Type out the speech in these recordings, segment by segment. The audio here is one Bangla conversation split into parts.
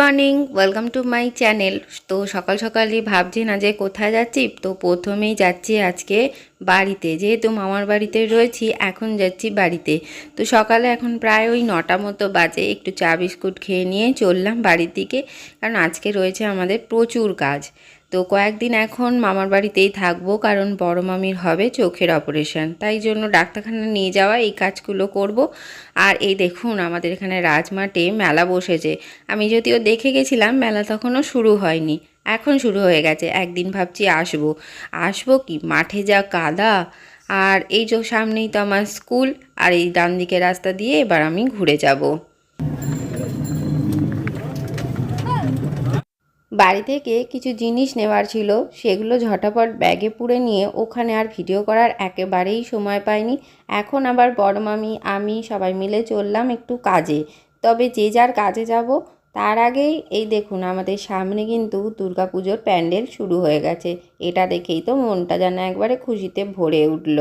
Morning welcome to my channel তো সকাল সকালই ভাবছি না যে কোথায় যাচ্ছি। তো প্রথমেই যাচ্ছি আজকে বাড়িতে। যেহেতু মামার বাড়িতে রয়েছি, এখন যাচ্ছি বাড়িতে। তো সকালে এখন প্রায় ওই নটা মতো বাজে। একটু চা বিস্কুট খেয়ে নিয়ে চললাম বাড়ির দিকে। কারণ আজকে রয়েছে আমাদের প্রচুর কাজ। তো কয়েকদিন এখন মামার বাড়িতেই থাকব, কারণ বড় মামির হবে চোখের অপারেশন। তাই জন্য ডাক্তারখানা নিয়ে যাওয়া, এই কাজগুলো করব। আর এই দেখুন, আমাদের এখানে রাজমাটে মেলা বসেছে। আমি যদিও দেখে গেছিলাম, মেলা তখনও শুরু হয়নি। এখন শুরু হয়ে গেছে, একদিন ভাবছি আসব। আসব কি? মাঠে যা কাদা। আর এই যে সামনেই তো আমার স্কুল, আর এই ডান দিকে রাস্তা দিয়ে এবার আমি ঘুরে যাব। বাড়ি থেকে কিছু জিনিস নেওয়ার ছিল, সেগুলো ঝটাপট ব্যাগে পুরে নিয়ে ওখানে আর ভিডিও করার একেবারেই সময় পাইনি। এখন আবার বড় মামি, আমি সবাই মিলে চললাম একটু কাজে। তবে যে যার কাজে যাব, তার আগেই এই দেখুন, আমাদের সামনে কিন্তু দুর্গাপুজোর প্যান্ডেল শুরু হয়ে গেছে। এটা দেখেই তো মনটা যেন একবারে খুশিতে ভরে উঠল।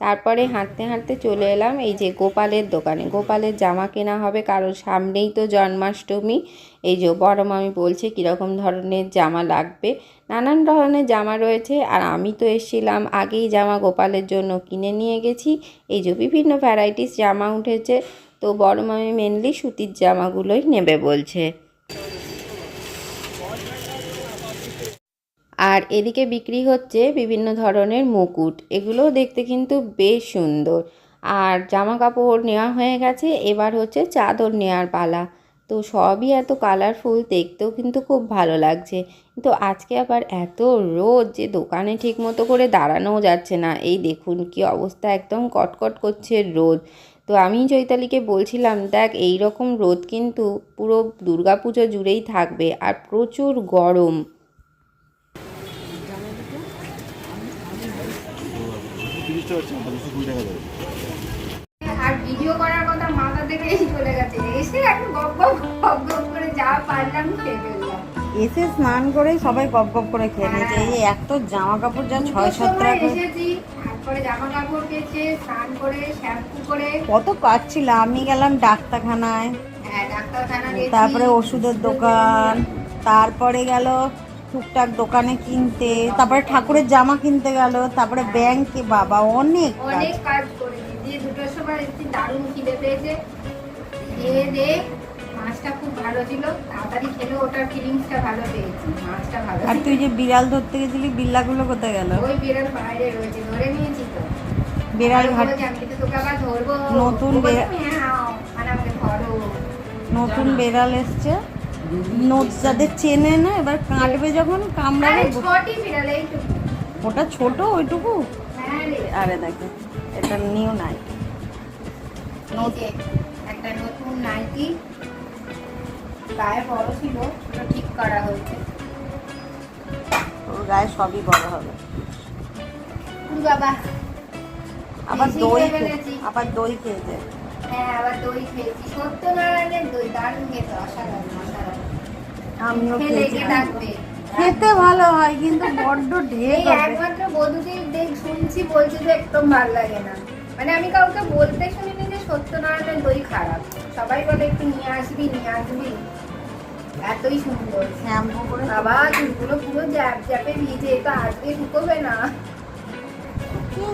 তারপরে হাঁটতে হাঁটতে চলে এলাম এই যে গোপালের দোকানে। গোপালের জামা কেনা হবে কারণ সামনেই তো জন্মাষ্টমী। এই যে বড় মামি বলছে কীরকম ধরনের জামা লাগবে। নানান ধরনের জামা রয়েছে আর আমি তো এসেছিলাম আগেই জামা গোপালের জন্য কিনে নিয়ে গেছি। এই যে বিভিন্ন ভ্যারাইটিস জামা উঠেছে। তো বড় মামি মেনলি সুতির জামাগুলোই নেবে বলছে। আর এদিকে বিক্রি হচ্ছে বিভিন্ন ধরনের মুকুট। এগুলোও দেখতে কিন্তু বেশ সুন্দর। আর জামা কাপড় নেওয়া হয়ে গেছে, এবার হচ্ছে চাদর নেওয়ার পালা। তো সবই এত কালারফুল দেখতেও কিন্তু খুব ভালো লাগছে। কিন্তু আজকে আবার এত রোদ যে দোকানে ঠিক মতো করে দাঁড়ানোও যাচ্ছে না। এই দেখুন কি অবস্থা, একদম কটকট করছে রোদ। তো আমি চৈতালিকে বলছিলাম, দেখ এই রকম রোদ কিন্তু পুরো দুর্গাপুজো জুড়েই থাকবে। আর প্রচুর গরম। তিরিশটা হচ্ছে না দুশো কুড়ি টাকা দেবে আর ভিডিও করার কথা মাথা থেকেই চলে গেছে। এসে এখন গপ গপ গপ গপ করে যা পারলাম খেয়ে ফেললাম। এসে স্নান করে সবাই গপ গপ করে খেয়ে নিয়েছে। এই এত জামা কাপড় যা ছয় সাত সময় টাকা করে- এসেছি তারপরে জামা কাপড় কেচে স্নান করে শ্যাম্পু করে। কত কাজ ছিল আমি গেলাম ডাক্তারখানায়। হ্যাঁ ডাক্তারখানা তারপরে ওষুধের দোকান। তারপরে গেল টুকটাক দোকানে কিনতে তারপরে ঠাকুরের জামা কিনতে গেল তারপরে ব্যাংকে বাবা অনেক অনেক কাজ দিয়ে দুটোর সময় দারুণ খিদে পেয়েছে। দে মাছটা খুব ভালো ছিল তাড়াতাড়ি খেলে ওটার ফিলিংসটা ভালো পেয়েছি মাছটা ভালো আর তুই যে বিড়াল ধরতে গেছিলি বিল্লাগুলো কোথায় গেল? ওই বিড়াল বাইরে রয়েছে ধরে নিয়েছি তো। বিড়াল ঘাট নতুন "মিয়াও", মানে নতুন বেড়াল এসছে। নোট যাদের চেনে না এবার কাটবে যখন কামড়াবে। ওটা ছোট ওইটুকু? হ্যাঁ আরে দেখো এটা নিউ নাই এই একটা নতুন নাইটি। গায়ে বড় ছিল ওটা ঠিক করা হয়েছে। ওর গায়ে সবই বড় হবে। বাবা আবার দই খেয়ে। আবার দই খেয়েছে হ্যাঁ আবার দই খেয়েছি। সত্যনারায়ণের দই দারুণ খেতে অসাধারণ অসাধারণ। আমিও খেয়েছি। খেতে ভালো হয় কিন্তু বড্ড ঢেক একমাত্র বধুদের দেখ শুনছি বলছে যে একদম ভালো লাগে না। মানে আমি কাউকে বলতে শুনিনি যে সত্যনারায়ণের দই খারাপ। সবাই বলে একটু নিয়ে আসবি নিয়ে আসবি। এতই সুন্দর। শ্যাম্পু করে বাবা চুলগুলো পুরো জ্যাপ জ্যাপে ভিজে তো আজকে শুকোবে না।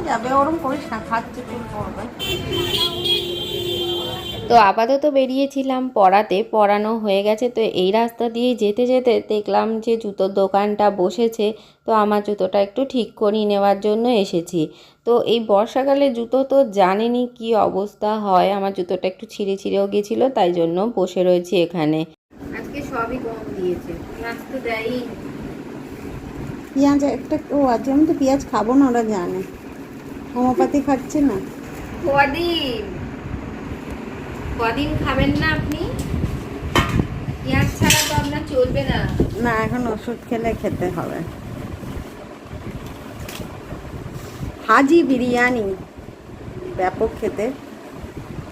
যাবে ওরম করিস না খাচ্ছে চুল পড়বে তো আপাতত বেরিয়েছিলাম পড়াতে পড়ানো হয়ে গেছে। তো এই রাস্তা দিয়ে যেতে যেতে দেখলাম যে জুতোর দোকানটা বসেছে তো আমার জুতোটা একটু ঠিক করিয়ে নেওয়ার জন্য এসেছি। তো এই বর্ষাকালে জুতো তো জানেনি কি অবস্থা হয় আমার জুতোটা একটু ছিঁড়ে ছিঁড়েও গেছিল তাই জন্য বসে রয়েছি এখানে। আজকে সবই কম দিয়েছে পেঁয়াজ তো দেয়ই পেঁয়াজ একটা ও আজকে আমি তো পেঁয়াজ খাব না ওরা জানে। হোমিওপ্যাথি খাচ্ছে না। কদিন? কদিন খাবেন না আপনি? পেঁয়াজ ছাড়া তো আপনার চলবে না। না এখন ওষুধ খেলে খেতে হবে। হাজি বিরিয়ানি ব্যাপক খেতে।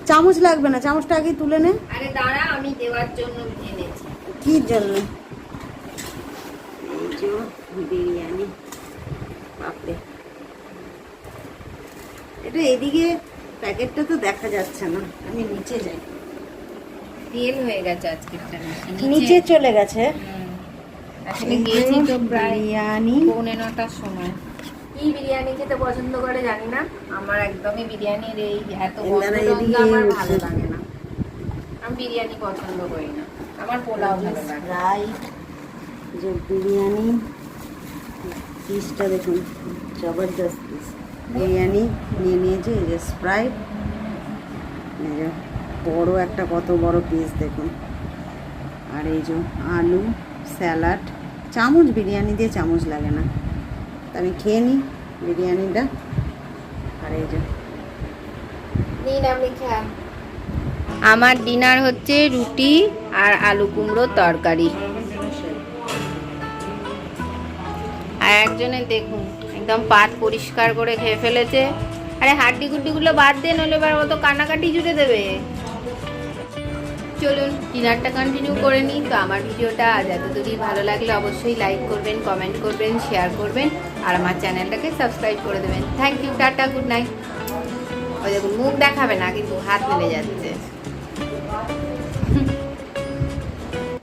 চামচ লাগবে না চামচটা আগে তুলে নে। আরে দাঁড়া আমি দেওয়ার জন্য এনেছি। কি জন্য? এই যে বিরিয়ানি বাপরে। এটা এদিকে প্যাকেটটা তো দেখা যাচ্ছে না। আমি নিচে যাই। তেল হয়ে গেছে আজকেরটা। নিচে চলে গেছে। আসলে গেছি তো বিরিয়ানি। পৌনে নটার সময়। কি বিরিয়ানি খেতে পছন্দ করে জানি না। আমার একদমই বিরিয়ানির এই এত গন্ধ আমার ভালো লাগে না। আমি বিরিয়ানি পছন্দ করি না। আমার পোলাও ভালো লাগে। রাইট যে বিরিয়ানি। পিসটা দেখুন। জবরদস্ত। পিস বিরিয়ানি নিয়ে নিয়েছে এই যে স্প্রাইট এই যে বড় একটা কত বড় পিস দেখুন। আর এই যে আলু স্যালাড চামচ বিরিয়ানি দিয়ে চামচ লাগে না। তা আমি খেয়ে নিই বিরিয়ানিটা। আর এই যে আমার ডিনার হচ্ছে রুটি আর আলু কুমড়োর তরকারি। আর একজনের দেখুন। একদম পাত পরিষ্কার করে খেয়ে ফেলেছে। আরে হাড্ডি গুড্ডিগুলো বাদ দিয়ে নলে এবার অত কানাকাটি জুড়ে দেবে। চলুন, ডিনারটা কন্টিনিউ করে নিই। তো আমার ভিডিওটা আজ এতদূরই ভালো লাগলে অবশ্যই লাইক করবেন কমেন্ট করবেন শেয়ার করবেন, আর আমার চ্যানেলটাকে সাবস্ক্রাইব করে দেবেন। Thank you tata good night ওই দেখুন, মুখ দেখাবে না, কিন্তু হাত মেলে যাচ্ছে।